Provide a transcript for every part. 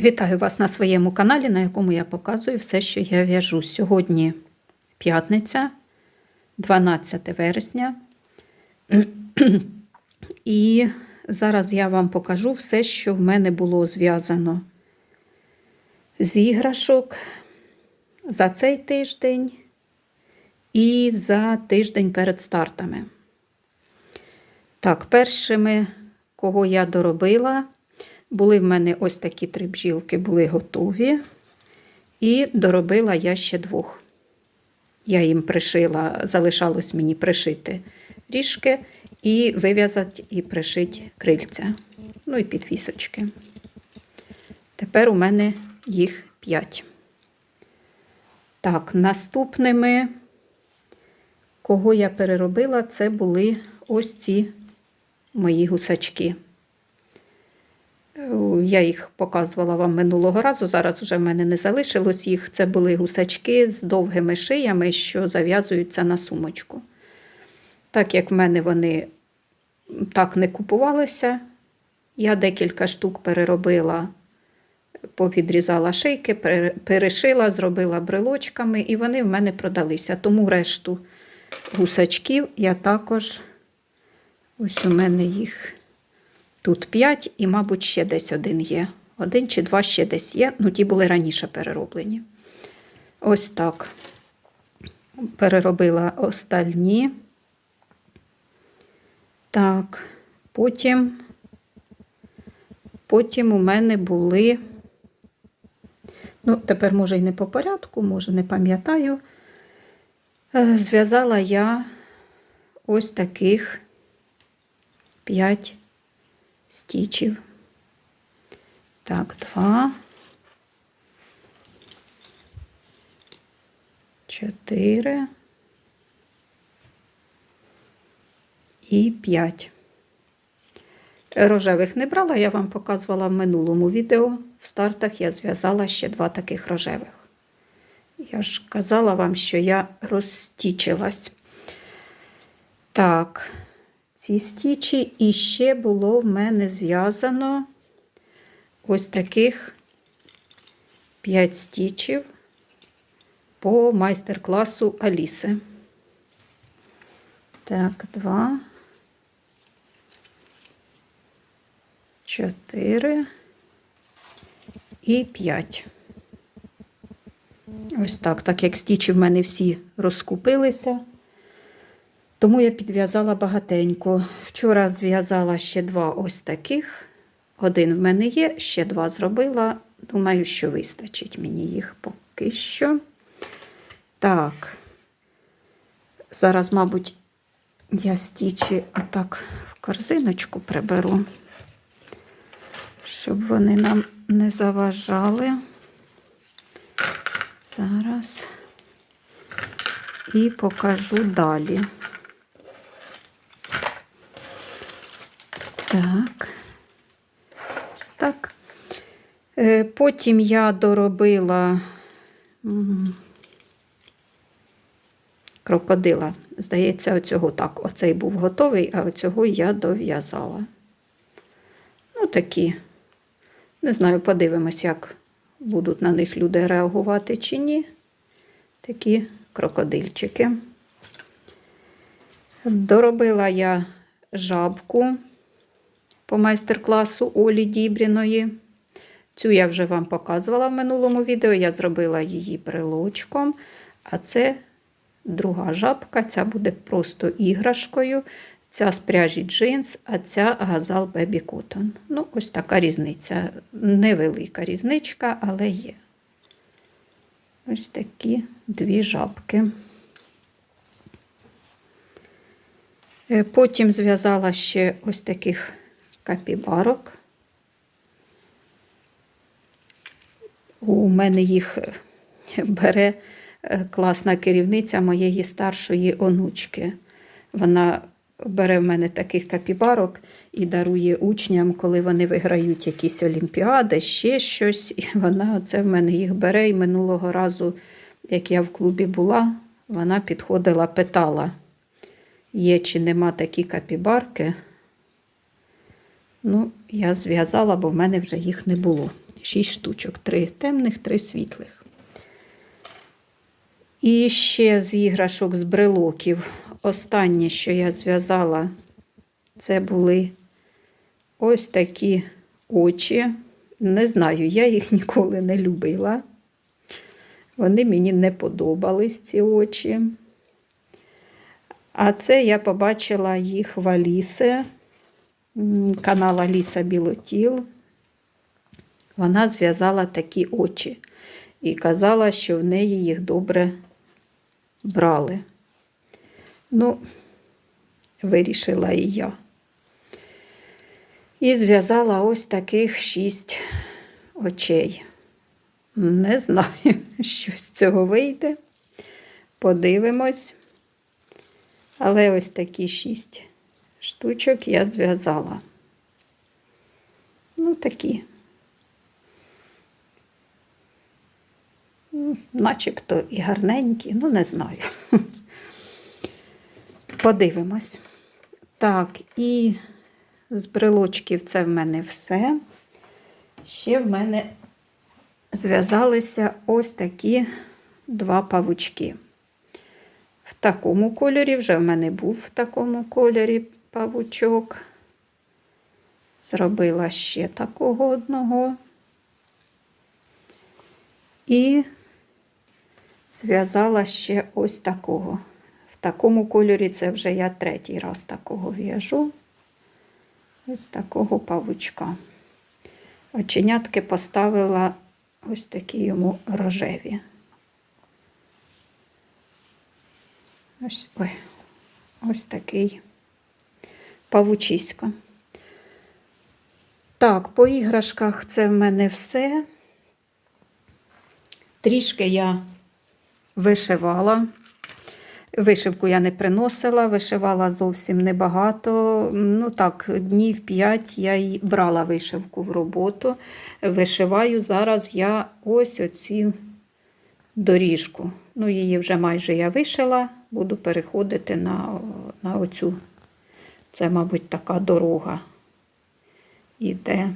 Вітаю вас на своєму каналі, на якому я показую все, що я в'яжу. Сьогодні п'ятниця, 12 вересня. І зараз я вам покажу все, що в мене було зв'язано з іграшок за цей тиждень і за тиждень перед стартами. Так, першими, кого я доробила, були в мене ось такі три бджілки, були готові. І доробила я ще двох. Я їм пришила, залишалось мені пришити ріжки і вив'язати і пришити крильця. Ну і підвісочки. Тепер у мене їх п'ять. Так, наступними, кого я переробила, це були ось ці мої гусачки. Я їх показувала вам минулого разу. Зараз вже в мене не залишилось їх. Це були гусачки з довгими шиями, що зав'язуються на сумочку. Так як в мене вони так не купувалися, я декілька штук переробила, повідрізала шийки, перешила, зробила брелочками, і вони в мене продалися. Тому решту гусачків я також, ось у мене їх. Тут 5 і, мабуть, ще десь один є. Один чи два ще десь є. Ну, ті були раніше перероблені. Ось так. Переробила остальні. Так, потім, потім у мене були, ну, тепер, може, і не по порядку, може, не пам'ятаю. Е, Зв'язала я ось таких 5 стічів. Так, два, чотири і п'ять. Рожевих не брала, я вам показувала в минулому відео. В стартах я зв'язала ще два таких рожевих. Я ж казала вам, що я розстічилась. Так, ці стічі, і ще було в мене зв'язано ось таких 5 стічів по майстер-класу Аліси. Так, два, чотири і п'ять. Ось так, так як стічі в мене всі розкупилися. Тому я підв'язала багатенько. Вчора зв'язала ще два ось таких. Один в мене є, ще два зробила. Думаю, що вистачить мені їх поки що. Так, зараз, мабуть, я стічі отак в корзиночку приберу, щоб вони нам не заважали. Зараз і покажу далі. Так. Ось так. Е, Потім я доробила крокодила. Здається, оцього так. Оцей був готовий, а оцього я дов'язала. Ну, такі. Не знаю, подивимось, як будуть на них люди реагувати чи ні. Такі крокодильчики. Доробила я жабку по майстер-класу Олі Дібріної. Цю я вже вам показувала в минулому відео. Я зробила її брелочком. А це друга жабка, ця буде просто іграшкою. Ця з джинс, а ця газал Бебі Cotton. Ну, ось така різниця. Невелика різничка, але є. Ось такі дві жабки. Е, Потім зв'язала ще ось таких капібарок. У мене їх бере е, класна керівниця моєї старшої онучки. Вона бере в мене таких капібарок і дарує учням, коли вони виграють якісь олімпіади, ще щось. І вона це в мене їх бере. І минулого разу, як я в клубі була, вона підходила, питала, є чи нема такі капібарки. Ну, я зв'язала, бо в мене вже їх не було. Шість штучок, три темних, три світлих. І ще з іграшок з брелоків. Останнє, що я зв'язала, це були ось такі очі. Не знаю, я їх ніколи не любила. Вони мені не подобались, ці очі. А це я побачила їх в Аліси, м, канал Аліса Білотіл. Вона зв'язала такі очі і казала, що в неї їх добре брали. Ну, вирішила і я. І зв'язала ось таких шість очей. Не знаю, що з цього вийде. Подивимось. Але ось такі шість штучок я зв'язала. Ну, такі. Начебто і гарненькі, ну не знаю. Подивимось. Так, і з брелочків це в мене все. Ще в мене зв'язалися ось такі два павучки. В такому кольорі, вже в мене був в такому кольорі павучок. Зробила ще такого одного. І зв'язала ще ось такого. В такому кольорі це вже я третій раз такого в'яжу. Ось такого павучка. Оченятки поставила ось такі йому рожеві. Ось, ой, ось такий павучисько. Так, по іграшках це в мене все. Трішки я вишивала. Вишивку я не приносила, вишивала зовсім небагато. Ну так, днів 5 я й брала вишивку в роботу. Вишиваю зараз я ось оцю доріжку. Ну, її вже майже я вишила, буду переходити на, на оцю. Це, мабуть, така дорога. Іде,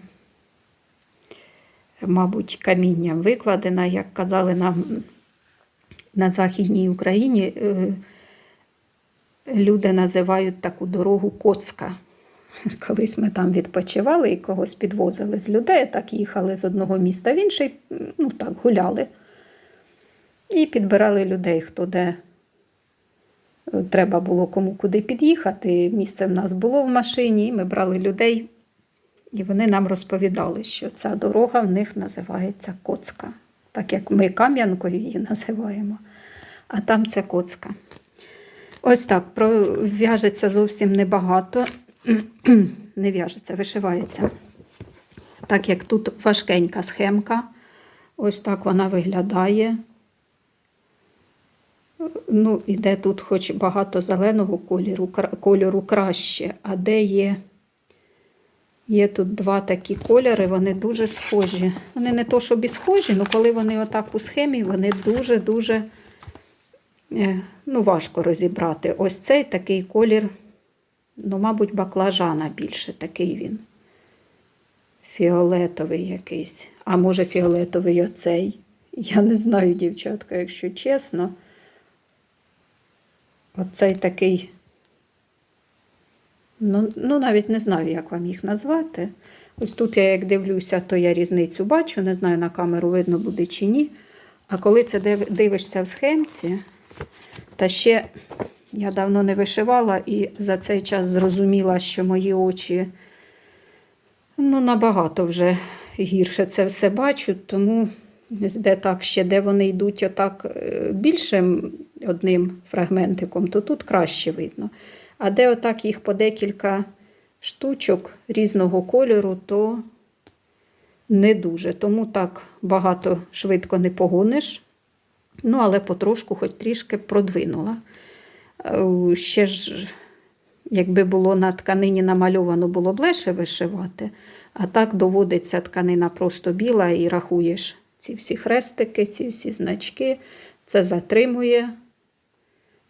мабуть, камінням викладена, як казали нам на Західній Україні е, люди називають таку дорогу Коцка. Колись ми там відпочивали і когось підвозили з людей, так їхали з одного міста в інший, ну так, гуляли. І підбирали людей, хто де треба було кому куди під'їхати. Місце в нас було в машині, ми брали людей, і вони нам розповідали, що ця дорога в них називається Коцка так як ми Кам'янкою її називаємо, а там це коцка. Ось так, в'яжеться зовсім небагато, не в'яжеться, вишивається. Так як тут важкенька схемка, ось так вона виглядає. Ну, іде тут хоч багато зеленого кольору, кольору краще, а де є Є тут два такі кольори, вони дуже схожі. Вони не то, щоб і схожі, але коли вони отак у схемі, вони дуже-дуже е, ну, важко розібрати. Ось цей такий колір, ну, мабуть, баклажана більше такий він. Фіолетовий якийсь. А може, фіолетовий оцей. Я не знаю, дівчатка, якщо чесно. Оцей такий Ну, ну, навіть не знаю, як вам їх назвати. Ось тут я як дивлюся, то я різницю бачу, не знаю, на камеру видно буде чи ні. А коли це дивишся в схемці, та ще я давно не вишивала і за цей час зрозуміла, що мої очі ну, набагато вже гірше це все бачу, тому де так ще, де вони йдуть отак е, більшим одним фрагментиком, то тут краще видно. А де отак їх по декілька штучок різного кольору, то не дуже. Тому так багато швидко не погониш. Ну, але потрошку, хоч трішки продвинула. Е, ще ж, якби було на тканині намальовано, було б легше вишивати, а так доводиться тканина просто біла і рахуєш ці всі хрестики, ці всі значки. Це затримує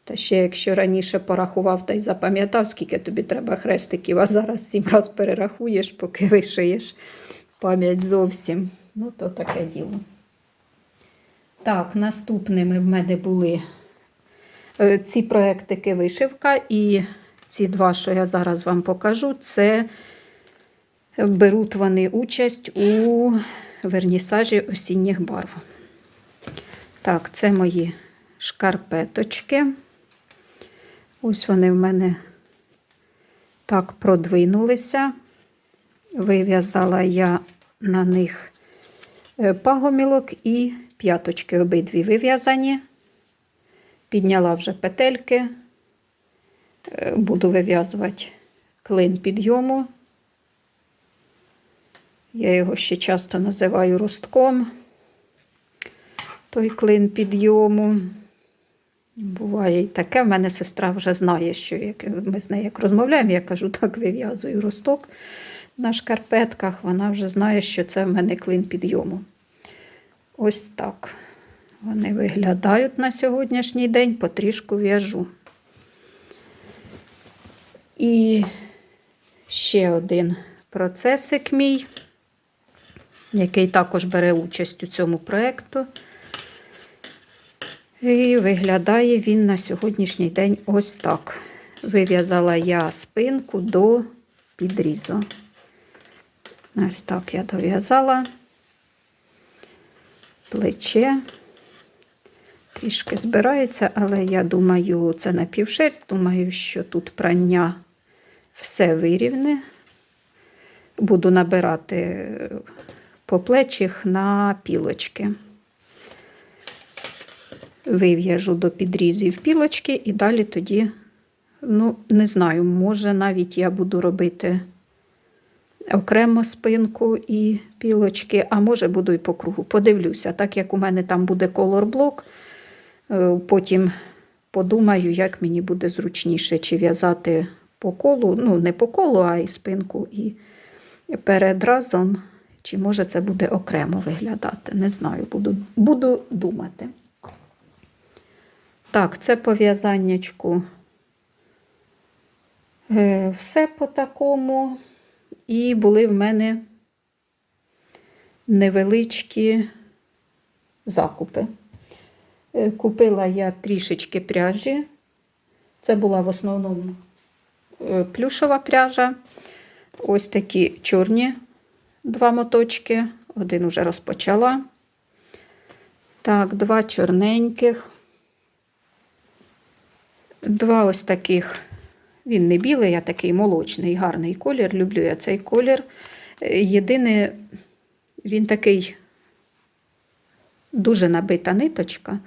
та ще, якщо раніше порахував та й запам'ятав, скільки тобі треба хрестиків, а зараз сім раз перерахуєш, поки вишиєш пам'ять зовсім Ну, то таке діло. Так, наступними в мене були е, ці проектики вишивка і ці два, що я зараз вам покажу, це беруть вони участь у вернісажі осінніх барв. Так, це мої шкарпеточки. Ось вони в мене так продвинулися. Вив'язала я на них е, пагомілок і п'яточки обидві вив'язані. Підняла вже петельки. Е, Буду вив'язувати клин підйому. Я його ще часто називаю ростком. Той клин підйому. Буває і таке. В мене сестра вже знає, що як ми з нею як розмовляємо, я кажу, так вив'язую росток на шкарпетках. Вона вже знає, що це в мене клин підйому. Ось так. Вони виглядають на сьогоднішній день, потрішку в'яжу. І ще один процесик мій, який також бере участь у цьому проєкту. І виглядає він на сьогоднішній день ось так. Вив'язала я спинку до підрізу. Ось так я дов'язала плече. Трішки збирається, але я думаю, це напівшерсть. Думаю, що тут прання все вирівне. Буду набирати по плечих на пілочки. Вив'яжу до підрізів пілочки і далі тоді, ну, не знаю, може навіть я буду робити окремо спинку і пілочки, а може буду і по кругу. Подивлюся, так як у мене там буде колорблок, е, потім подумаю, як мені буде зручніше, чи в'язати по колу, ну, не по колу, а і спинку, і перед разом, чи може це буде окремо виглядати. Не знаю, буду, буду думати. Так, це пов'язаннячку. Е, Все по такому. І були в мене невеличкі закупи. Е, Купила я трішечки пряжі. Це була в основному е, плюшова пряжа. Ось такі чорні два моточки. Один уже розпочала. Так, два чорненьких. Два ось таких. Він не білий, а такий молочний, гарний колір. Люблю я цей колір. Е, Єдине, він такий дуже набита ниточка.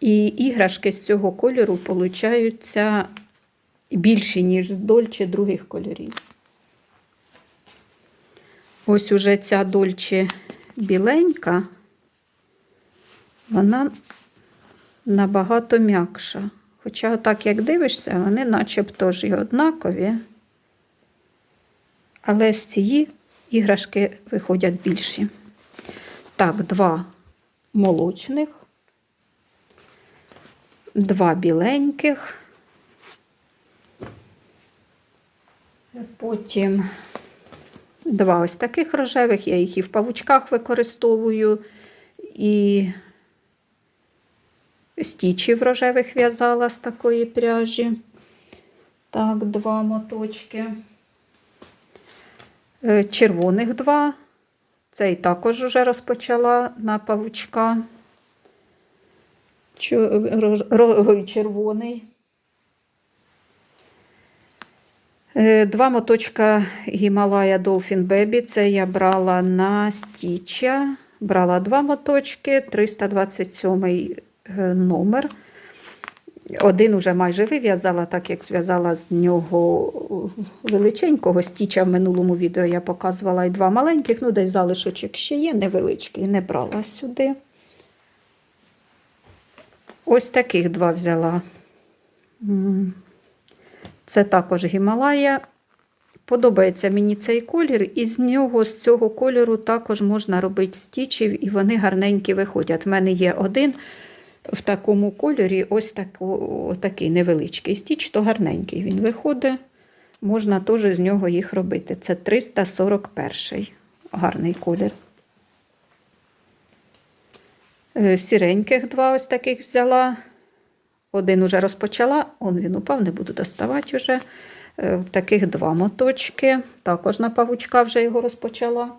І іграшки з цього кольору получаються більші, ніж з дольче других кольорів. Ось уже ця дольче біленька, вона набагато м'якша. Хоча, так як дивишся, вони начебто ж і однакові. Але з цієї іграшки виходять більші. Так, два молочних, два біленьких. Потім два ось таких рожевих, я їх і в павучках використовую, і стічів рожевих в'язала з такої пряжі. Так, два моточки. Е, Червоних два. Цей також вже розпочала на павучка. Червоний. Е, Два моточка Гімалая Dolphin Baby. Це я брала на стіча. Брала два моточки, 327 е, номер. Один уже майже вив'язала, так як зв'язала з нього величенького стіча в минулому відео я показувала і два маленьких, ну десь залишочок ще є невеличкий, не брала сюди. Ось таких два взяла. Це також Гімалая. Подобається мені цей колір, і з нього, з цього кольору, також можна робити стічів, і вони гарненькі виходять. У мене є один в такому кольорі, ось таку, такий невеличкий стіч, то гарненький він виходить. Можна теж з нього їх робити. Це 341 гарний колір. Е, Сіреньких два ось таких взяла. Один уже розпочала, он він упав, не буду доставати вже. Е, Таких два моточки. Також на павучка вже його розпочала.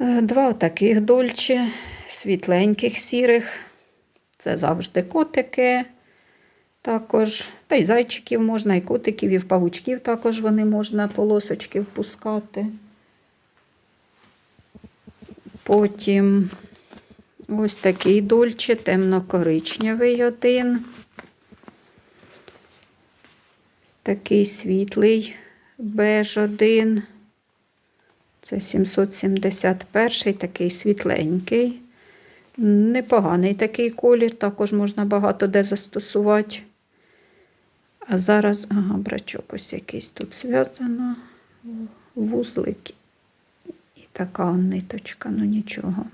Два таких дольче, світленьких сірих. Це завжди котики. Також, та й зайчиків можна, і котиків, і в павучків також вони можна полосочки впускати. Потім ось такий дольче, темно-коричневий один. Такий світлий беж один. Це 771, такий світленький. Непоганий такий колір, також можна багато де застосувати. А зараз, ага, брачок ось якийсь тут зв'язано. Вузлик. І така ниточка, ну нічого.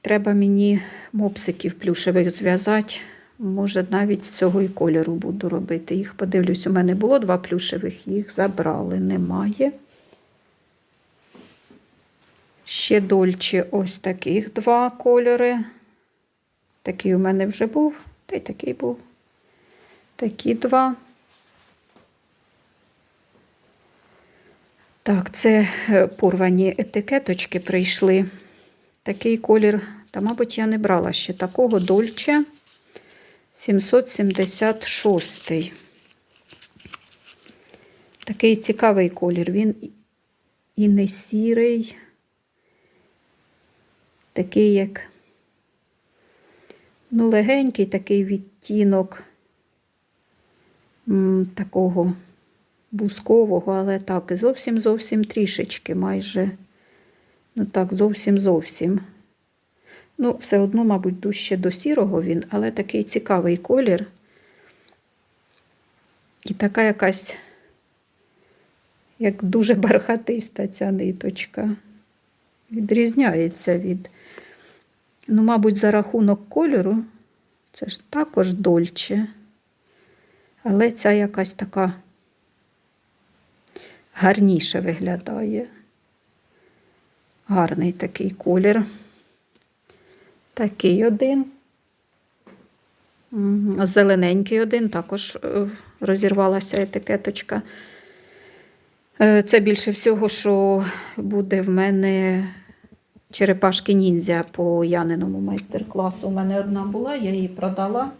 Треба мені мопсиків плюшевих зв'язати. Може, навіть з цього і кольору буду робити. Їх подивлюсь, у мене було два плюшевих, їх забрали, немає. Ще дольче ось таких два кольори. Такий у мене вже був, та й такий був. Такі два. Так, це е, порвані етикеточки прийшли. Такий колір, та, мабуть, я не брала ще такого дольче 776. Такий цікавий колір. Він і- не сірий, такий, як ну, легенький такий відтінок м, такого бускового, але так, зовсім зовсім трішечки майже. Ну так, зовсім зовсім. Ну, все одно, мабуть, дужче до сірого він, але такий цікавий колір. І така якась, як дуже бархатиста ця ниточка. Відрізняється від, ну, мабуть, за рахунок кольору, це ж також дольче. Але ця якась така гарніше виглядає. Гарний такий колір. Такий один. Зелененький один, також е, розірвалася етикеточка. Е, Це більше всього, що буде в мене черепашки ніндзя по Яниному майстер-класу. У мене одна була, я її продала.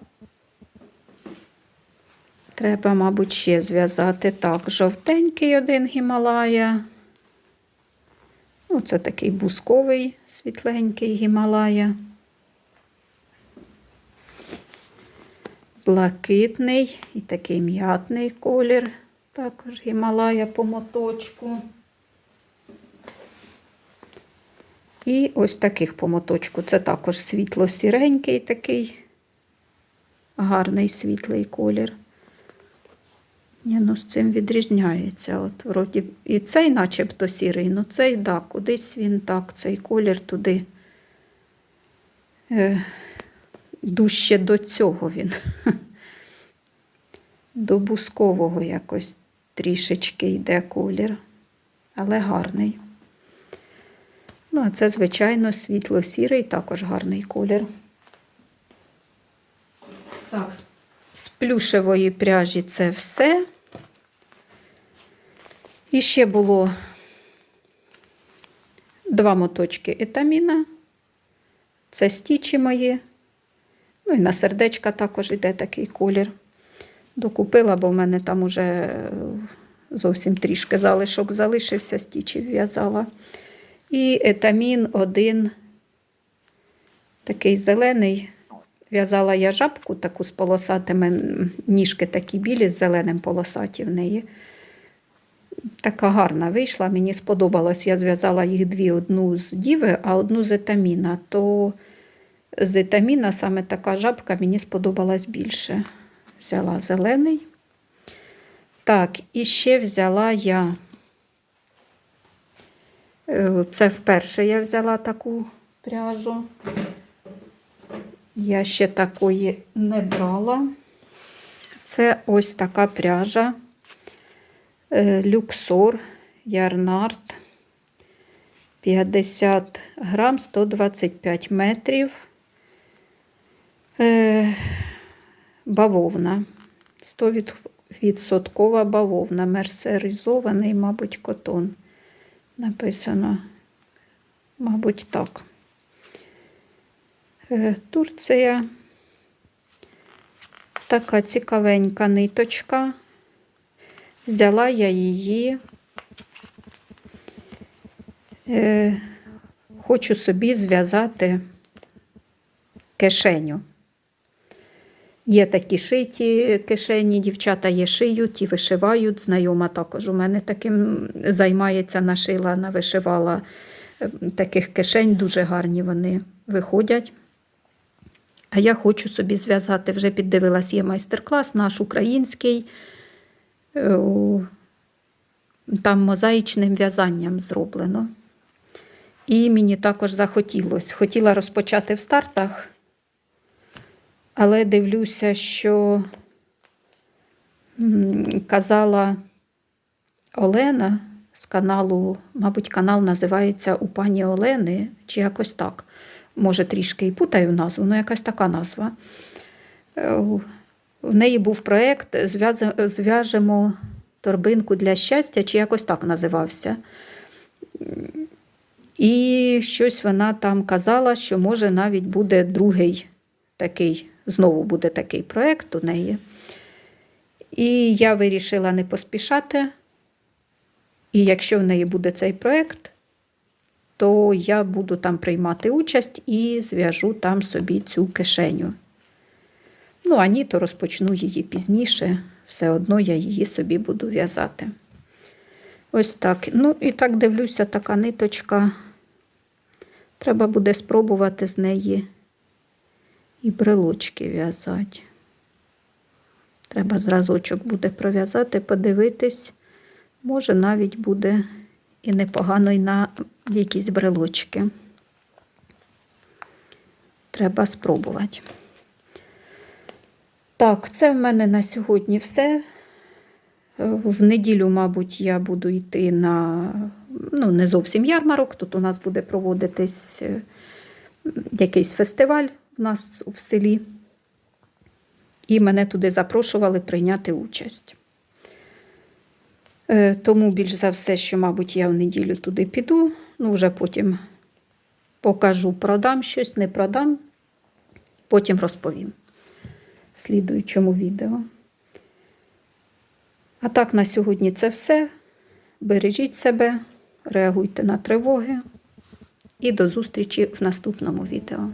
Треба, мабуть, ще зв'язати. Так, жовтенький один Гімалая. Ну, це такий бусковий світленький Гімалая. Блакитний і такий м'ятний колір. Також Гімалая по моточку. І ось таких по моточку. Це також світло-сіренький такий гарний світлий колір. Ні, ну з цим відрізняється. От, вроді, і цей начебто сірий, ну цей, да, кудись він так, цей колір туди. Е, дужче до цього він. До бускового якось трішечки йде колір, але гарний. Ну, а це, звичайно, світло-сірий, також гарний колір. Так, з- плюшевої пряжі це все. І ще було два моточки етаміна. Це стічі мої. Ну і на сердечка також йде такий колір. Докупила, бо в мене там уже е, зовсім трішки залишок залишився, стічі в'язала. І етамін один такий зелений. В'язала я жабку таку з полосатими, ніжки такі білі з зеленим полосаті в неї. Така гарна вийшла, мені сподобалось. Я зв'язала їх дві: одну з діви, а одну з етаміна. То з етаміна саме така жабка мені сподобалась більше. Взяла зелений. Так, і ще взяла я. е, Це вперше я взяла таку пряжу. Я ще такої не брала. Це ось така пряжа. Е, Люксор, Ярнард. 50 грам 125 метрів. Е, бавовна. 100% бавовна. Мерсеризований, мабуть, котон. Написано, мабуть, так. Е, Турція. Така цікавенька ниточка. Взяла я її. Е, хочу собі зв'язати кишеню. Є такі шиті кишені, дівчата є шиють і вишивають. Знайома також у мене таким займається, нашила, навишивала е, таких кишень, дуже гарні вони виходять. А я хочу собі зв'язати, вже піддивилась, є майстер-клас наш український. Е, Там мозаїчним в'язанням зроблено. І мені також захотілося. Хотіла розпочати в стартах, але дивлюся, що казала Олена з каналу, мабуть, канал називається У пані Олени, чи якось так. Може, трішки і путаю назву, але якась така назва. Е, В неї був проєкт Зв'яжемо торбинку для щастя, чи якось так називався. І щось вона там казала, що може навіть буде другий такий, знову буде такий проєкт у неї. І я вирішила не поспішати. І якщо в неї буде цей проєкт, то я буду там приймати участь і зв'яжу там собі цю кишеню. Ну, а ні, то розпочну її пізніше. Все одно я її собі буду в'язати. Ось так. Ну, і так дивлюся, така ниточка. Треба буде спробувати з неї і брелочки в'язати. Треба зразочок буде пров'язати, подивитись. Може, навіть буде і непогано і на якісь брелочки. Треба спробувати. Так, це в мене на сьогодні все. В неділю, мабуть, я буду йти на ну, не зовсім ярмарок. Тут у нас буде проводитись е, якийсь фестиваль в нас в селі. І мене туди запрошували прийняти участь. Е, Тому більш за все, що, мабуть, я в неділю туди піду. Ну, вже потім покажу, продам щось, не продам, потім розповім в слідуючому відео. А так, на сьогодні це все. Бережіть себе, реагуйте на тривоги і до зустрічі в наступному відео.